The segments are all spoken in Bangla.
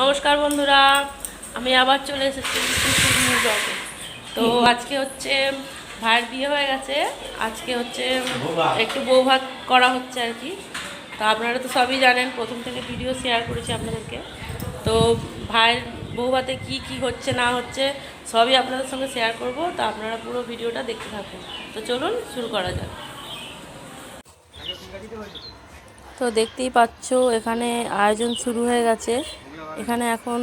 নমস্কার বন্ধুরা, আমি আবার চলে এসেছি তো আজকে হচ্ছে ভাইয়ের বিয়ে হয়ে গেছে, আজকে হচ্ছে একটু বউ ভাত করা হচ্ছে আর কি। তো আপনারা তো সবই জানেন, প্রথম থেকে ভিডিও শেয়ার করেছি আপনাদেরকে। তো ভাইয়ের বউ ভাতে কী কী হচ্ছে, না হচ্ছে, সবই আপনাদের সঙ্গে শেয়ার করব। তো আপনারা পুরো ভিডিওটা দেখতে থাকুন। তো চলুন শুরু করা যাক। তো দেখতেই পাচ্ছ, এখানে আয়োজন শুরু হয়ে গেছে। এখানে এখন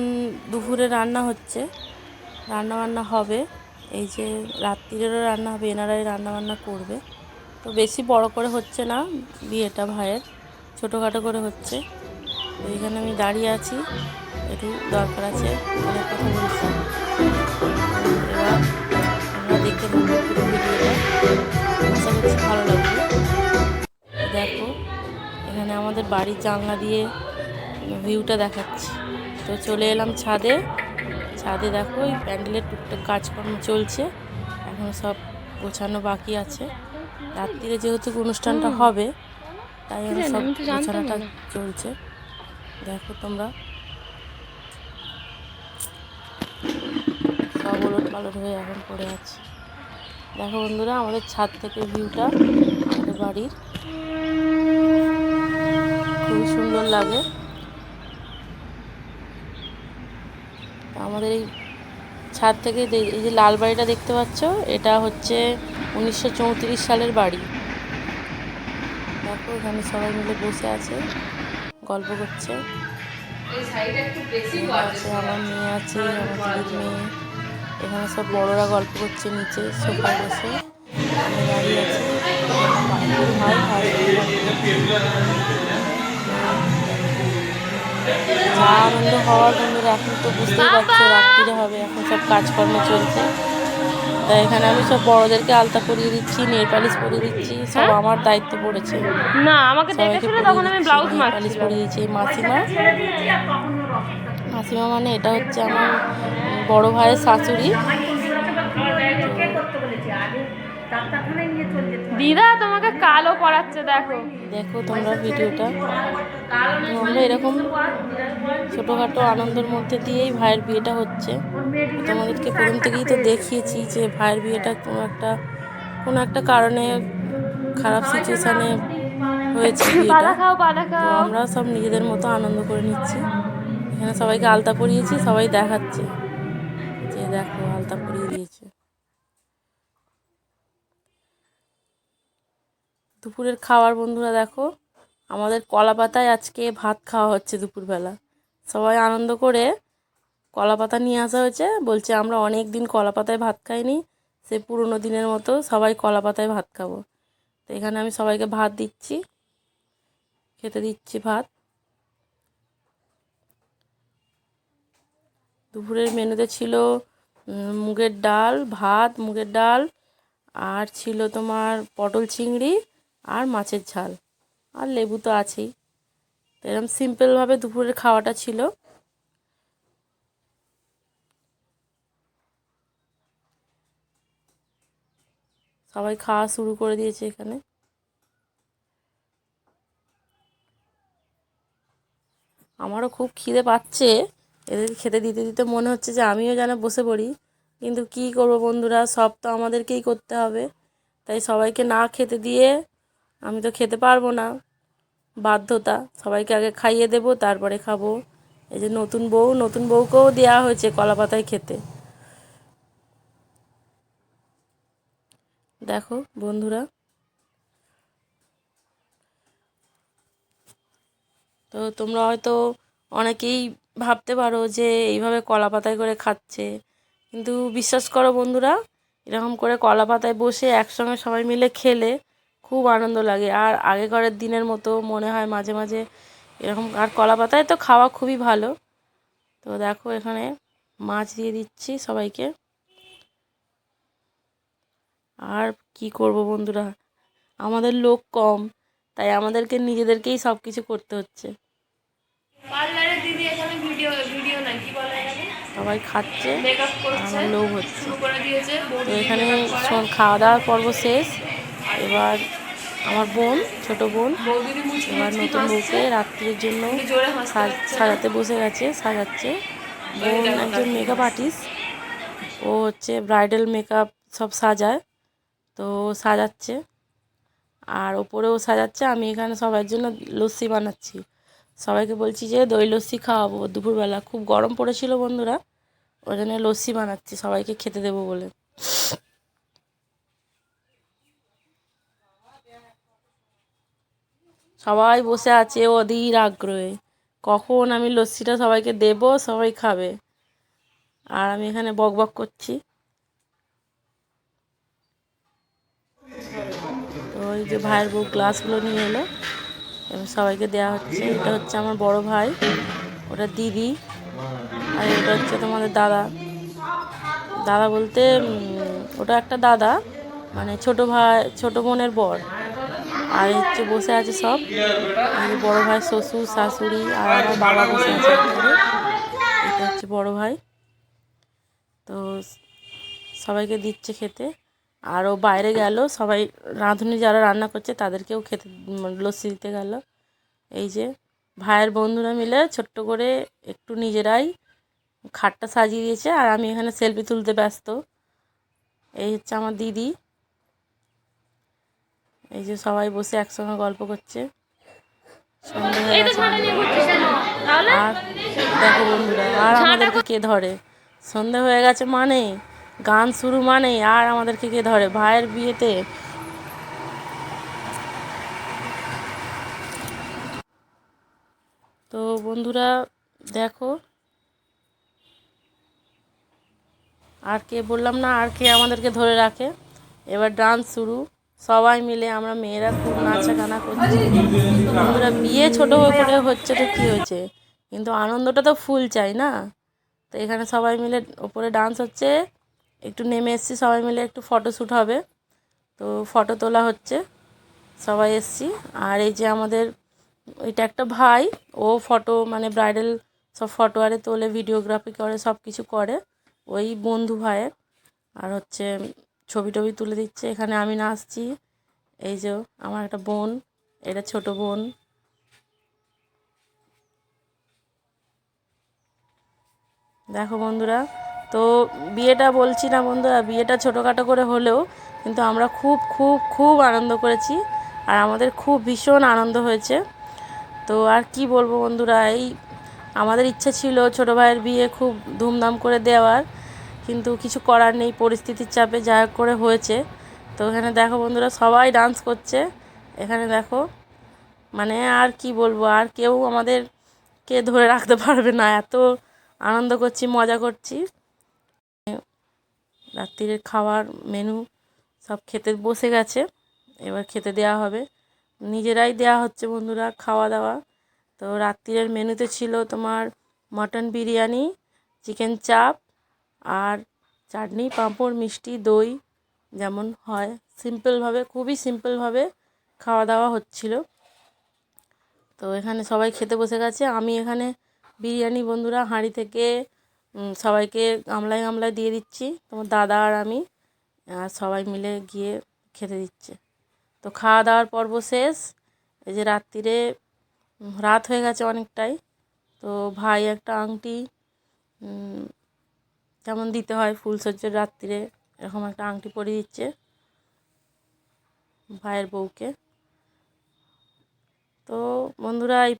দুপুরে রান্না হচ্ছে। রান্না বান্না হবে। এই যে রাত্রিরেরও রান্না হবে, এনারাই রান্না বান্না করবে। তো বেশি বড় করে হচ্ছে না, বিয়েটা ভাইয়ের। ছোটোখাটো করে হচ্ছে। এইখানে আমি দাঁড়িয়ে আছি। একটু দরকার আছে, অনেক কথা বলছি। আমরা দেখতে ভালো লাগবে। দেখো, এখানে আমাদের বাড়ির জানলা দিয়ে ভিউটা দেখাচ্ছি। তো চলে এলাম ছাদে। ছাদে দেখো ওই প্যান্ডেলের টুকটাক কাজকর্ম চলছে। এখন সব গোছানো বাকি আছে। রাত্রিরে যেহেতু অনুষ্ঠানটা হবে তাই এখন সব গোছানোটা চলছে। দেখো তোমরা। সব ওলট পালট হয়ে এখন পড়ে আছে। দেখো বন্ধুরা আমাদের ছাদ থেকে ভিউটা আমাদের বাড়ির। খুবই সুন্দর লাগে। আমাদের এই ছাদ থেকে এই যে লাল বাড়িটা দেখতে পাচ্ছ এটা হচ্ছে উনিশশো চৌত্রিশ সালের বাড়ি। দেখো এখানে সবাই মিলে বসে আছে গল্প করছে। আছে আমার মেয়ে আছে আমার মেয়ে। এখানে সব বড়রা গল্প করছে নিচে সোফায় বসে। আমি দাঁড়িয়ে আছি। ভাই ভাই আনন্দ হওয়ার বন্ধুরা এখন তো বুঝতেই পারছ রাত্রিরে হবে এখন সব কাজকর্ম চলছে তাই এখানে আমি সব বড়দেরকে আলতা পরিয়ে দিচ্ছি নেল পালিশ পরিয়ে দিচ্ছি সব আমার দায়িত্ব পড়েছে না আমাকে দেখেছিল তখন আমি ব্লাউজ মারছিলাম পরিয়ে দিচ্ছি এই মাসিমা মাসিমা মানে এটা হচ্ছে আমার বড় ভাইয়ের শাশুড়ি দিদা তোমাকে কালো পড়াচ্ছে দেখো। দেখো তোমরা ভিডিওটা। আমরা এরকম ছোটোখাটো আনন্দের মধ্যে দিয়েই ভাইয়ের বিয়েটা হচ্ছে। তোমাদেরকে প্রথম থেকেই তো দেখিয়েছি যে ভাইয়ের বিয়েটা কোনো একটা কোনো একটা কারণে খারাপ সিচুয়েশানে হয়েছে বিয়েটা। তো আমরা সব নিজেদের মতো আনন্দ করে নিচ্ছি। এখানে সবাইকে আলতা পরিয়েছি সবাই দেখাচ্ছে। যে দেখো আলতা পরিয়ে দিয়েছে। দুপুরের খাওয়ার বন্ধুরা দেখো, আমাদের কলা পাতায় আজকে ভাত খাওয়া হচ্ছে দুপুরবেলা। সবাই আনন্দ করে কলা পাতা নিয়ে আসা হয়েছে। বলছে, আমরা অনেক দিন কলা পাতায় ভাত খাইনি, সে পুরোনো দিনের মতো সবাই কলা পাতায় ভাত খাব। তো এখানে আমি সবাইকে ভাত দিচ্ছি, খেতে দিচ্ছি ভাত। দুপুরের মেনুতে ছিল মুগের ডাল, ভাত, মুগের ডাল, আর ছিল তোমার পটল চিংড়ি আর মাছের ঝাল। আর লেবু তো আছেই। এরকম সিম্পলভাবে দুপুরের খাওয়াটা ছিল। সবাই খাওয়া শুরু করে দিয়েছে এখানে। আমারও খুব খিদে পাচ্ছে। এদের খেতে দিতে দিতে মনে হচ্ছে যে আমিও যেন বসে পড়ি। কিন্তু কী করব বন্ধুরা, সব তো আমাদেরকেই করতে হবে। তাই সবাইকে না খেতে দিয়ে আমি তো খেতে পারব না। বাধ্যতা। সবাইকে আগে খাইয়ে দেবো, তারপরে খাব। এই যে নতুন বউ, নতুন বউকেও দেওয়া হয়েছে কলা পাতায় খেতে। দেখো বন্ধুরা। তো তোমরা হয়তো অনেকেই ভাবতে পারো যে এইভাবে কলা পাতায় করে খাচ্ছে। কিন্তু বিশ্বাস করো বন্ধুরা, এরকম করে কলা পাতায় বসে একসঙ্গে সবাই মিলে খেলে খুব আনন্দ লাগে। আর আগেকারের দিনের মতো মনে হয় মাঝে মাঝে এরকম আর কলা পাতায় তো খাওয়া খুবই ভালো। তো দেখো এখানে মাছ দিয়ে দিচ্ছি সবাইকে। আর কি করব বন্ধুরা? আমাদের লোক কম তাই আমাদেরকে নিজেদেরকেই সব কিছু করতে হচ্ছে। সবাই খাচ্ছে আমার লোভ হচ্ছে। তো এখানে খাওয়া দাওয়ার পর্ব শেষ। এবার আমার বোন, ছোট বোন, এবার নতুন বউকে রাত্রির জন্য। সাজাতে বসে গেছে, সাজাচ্ছে। বোন একজন মেকআপ আর্টিস্ট ও হচ্ছে ব্রাইডাল মেকআপ সব সাজায়, তো সাজাচ্ছে। আর ওপরেও সাজাচ্ছে, আমি এখানে সবার জন্য লস্যি বানাচ্ছি। সবাইকে বলছি যে, দই লস্যি খাওয়াবো দুপুরবেলা। খুব গরম পড়েছিল বন্ধুরা, ওই জন্য লস্যি বানাচ্ছি, সবাইকে খেতে দেবো বলে। সবাই বসে আছে অধীর আগ্রহে। কখন আমি লস্যিটা সবাইকে দেব, সবাই খাবে। আর আমি এখানে বক বক করছি। তো ওই যে ভাইয়ের বউ গ্লাসগুলো নিয়ে এলো এবং সবাইকে দেওয়া হচ্ছে। এটা হচ্ছে আমার বড় ভাই, ওটা দিদি, আর এটা হচ্ছে তোমাদের দাদা। দাদা বলতে ওটা একটা দাদা মানে ছোট ভাই, ছোট বোনের বর। আর হচ্ছে বসে আছে সব। বড় ভাই শ্বশুর, শাশুড়ি আর আমার বাবা বসে আছে এটা হচ্ছে বড় ভাই। তো সবাইকে দিচ্ছে খেতে। আর ও বাইরে গেল। সবাই রাঁধুনি যারা রান্না করছে তাদেরকেও খেতে, লস্যি দিতে গেল। এই যে ভাইয়ের বন্ধুরা মিলে ছোট্ট করে একটু নিজেরাই খাটটা সাজিয়ে দিয়েছে। আর আমি এখানে সেলফি তুলতে ব্যস্ত। এই হচ্ছে আমার দিদি। এই যে সবাই বসে একসঙ্গে গল্প করছে। সন্ধে হয়ে গেছে। আর দেখো বন্ধুরা আর আমাদেরকে কে ধরে? সন্ধে হয়ে গেছে মানে গান শুরু মানে আর আমাদেরকে কে ধরে? ভাইয়ের বিয়েতে। তো বন্ধুরা দেখো। আর কে বললাম না আর কে আমাদেরকে ধরে রাখে? এবার ডান্স শুরু। সবাই মিলে আমরা মেয়েরা খুব নাচা গানা করছি। বন্ধুরা, বিয়ে ছোট করে হচ্ছে তো কী হয়েছে? কিন্তু আনন্দটা তো ফুল চাই না? তো এখানে সবাই মিলে ওপরে ডান্স হচ্ছে। একটু নেমে এসছি, সবাই মিলে একটু ফটোশ্যুট হবে। তো ফটো তোলা হচ্ছে। সবাই এসছি। আর এই যে আমাদের, এটা একটা ভাই, ও ফটো মানে ব্রাইডাল সব ফটো আরে তোলে ভিডিওগ্রাফি করে সব কিছু করে। ওই বন্ধু ভাইয়ের। আর হচ্ছে ছবি টবি তুলে দিচ্ছে। এখানে আমি নাচছি। এই যে আমার একটা বোন, এটা ছোট বোন। দেখো বন্ধুরা, তো বিয়েটা বলছি না বন্ধুরা, বিয়েটা ছোটোখাটো করে হলেও কিন্তু আমরা খুব খুব খুব আনন্দ করেছি আর আমাদের খুব ভীষণ আনন্দ হয়েছে। তো আর কি বলব বন্ধুরা, এই আমাদের ইচ্ছা ছিল ছোটো ভাইয়ের বিয়ে খুব ধুমধাম করে দেওয়ার। কিন্তু কিছু করার নেই, পরিস্থিতির চাপে যা করে হয়েছে। তো এখানে দেখো বন্ধুরা, সবাই ডান্স করছে। এখানে দেখো মানে আর কি বলব, আর কেউ আমাদের কে ধরে রাখতে পারবে না। এত আনন্দ করছি, মজা করছি। রাত্রিরের খাবার মেনু সব খেতে বসে গেছে। এবার খেতে দেওয়া হবে। নিজেরাই দেওয়া হচ্ছে বন্ধুরা, খাওয়া দাওয়া। তো রাত্রিরের মেনুতে ছিল তোমার মটন বিরিয়ানি চিকেন চাপ আর চাটনি, পাঁপড়, মিষ্টি, দই যেমন হয়। সিম্পলভাবে, খুবই সিম্পলভাবে খাওয়া দাওয়া হচ্ছিল। তো এখানে সবাই খেতে বসে গেছে। আমি এখানে বিরিয়ানি বন্ধুরা হাঁড়ি থেকে সবাইকে গামলায় গামলায় দিয়ে দিচ্ছি। তোমার দাদা আর আমি, আর সবাই মিলে গিয়ে খেতে দিচ্ছে। তো খাওয়া দাওয়ার পর্ব শেষ। এই যে রাত্রিরে রাত হয়ে গেছে অনেকটাই। তো ভাই একটা আংটি যেমন দিতে হয়? ফুলসজ্জার রাত্রিরে এরকম একটা আংটি পরিয়ে দিচ্ছে ভাইয়ের বউকে। তো বন্ধুরা, এই